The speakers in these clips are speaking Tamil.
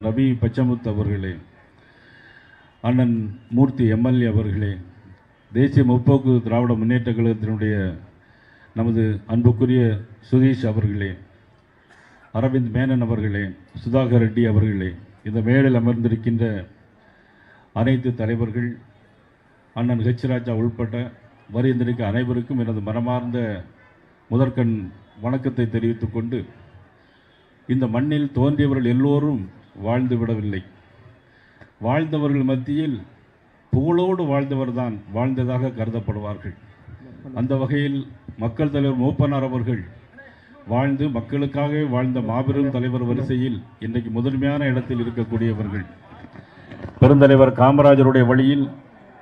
ரவி பச்சமுத் அவர்களே அண்ணன் மூர்த்தி எம்எல்ஏ அவர்களே தேசிய முற்போக்கு திராவிட முன்னேற்ற கழகத்தினுடைய நமது அன்புக்குரிய சுதீஷ் அவர்களே அரவிந்த் மேனன் அவர்களே சுதாகர் ரெட்டி அவர்களே இந்த மேடில் அமர்ந்திருக்கின்ற அனைத்து தலைவர்கள் அண்ணன் ஹெச் ராஜா உள்பட்ட வருகின்றிருக்க அனைவருக்கும் எனது மனமார்ந்த முதற்கண் வணக்கத்தை தெரிவித்துக்கொண்டு இந்த மண்ணில் தோன்றியவர்கள் எல்லோரும் வாழ்ந்து விடவில்லை வாழ்ந்தவர்கள் மத்தியில் புகழோடு வாழ்ந்தவர்தான் வாழ்ந்ததாக கருதப்படுவார்கள். அந்த வகையில் மக்கள் தலைவர் மூப்பனார் அவர்கள் வாழ்ந்து மக்களுக்காகவே வாழ்ந்த மாபெரும் தலைவர் வரிசையில் இன்றைக்கு முதன்மையான இடத்தில் இருக்கக்கூடியவர்கள். பெருந்தலைவர் காமராஜருடைய வழியில்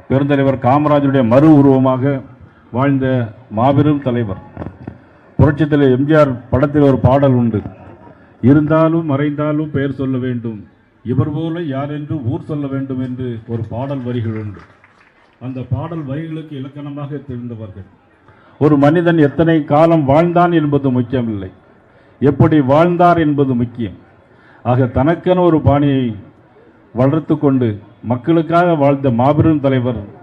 பெருந்தலைவர் காமராஜருடைய மறு உருவமாக வாழ்ந்த மாபெரும் தலைவர். புரட்சி தலைவர் எம்ஜிஆர் படத்தில் ஒரு பாடல் உண்டு. இருந்தாலும் மறைந்தாலும் பெயர் சொல்ல வேண்டும். இவர் போல யார் என்று ஊர் சொல்ல வேண்டும் என்று ஒரு பாடல் வரிகள் உண்டு. அந்த பாடல் வரிகளுக்கு இலக்கணமாக தெரிந்தவர்கள். ஒரு மனிதன் எத்தனை காலம் வாழ்ந்தான் என்பது முக்கியமில்லை. எப்படி வாழ்ந்தார் என்பது முக்கியம். ஆக தனக்கென ஒரு பாணியை வளர்த்து கொண்டு மக்களுக்காக வாழ்ந்த மாபெரும் தலைவர்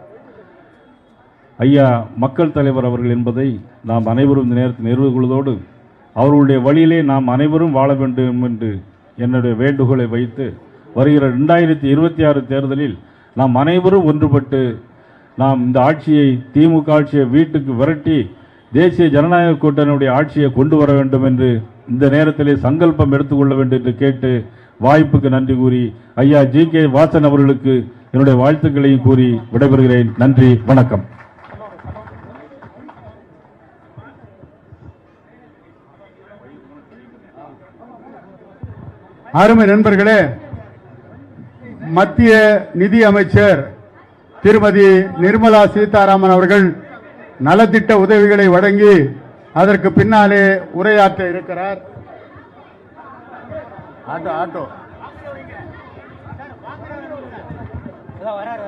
ஐயா மக்கள் தலைவர் அவர்கள் என்பதை நாம் அனைவரும் இந்த நேரத்தில் நிறுவ கொள்வதோடு அவர்களுடைய வழியிலே நாம் அனைவரும் வாழ வேண்டும் என்று என்னுடைய வேண்டுகோளை வைத்து வருகிற ரெண்டாயிரத்தி இருபத்தி ஆறு தேர்தலில் நாம் அனைவரும் ஒன்றுபட்டு நாம் இந்த ஆட்சியை திமுக ஆட்சியை வீட்டுக்கு விரட்டி தேசிய ஜனநாயக கூட்டணியுடைய ஆட்சியை கொண்டு வர வேண்டும் என்று இந்த நேரத்திலே சங்கல்பம் எடுத்துக்கொள்ள வேண்டும் என்று கேட்டு வாய்ப்புக்கு நன்றி கூறி ஐயா ஜி கே வாசன் அவர்களுக்கு என்னுடைய வாழ்த்துக்களையும் கூறி விடைபெறுகிறேன். நன்றி வணக்கம். அருமை நண்பர்களே மத்திய நிதி அமைச்சர் திருமதி நிர்மலா சீதாராமன் அவர்கள் நலத்திட்ட உதவிகளை வழங்கி அதற்கு பின்னாலே உரையாற்ற இருக்கிறார். Auto auto. வராரு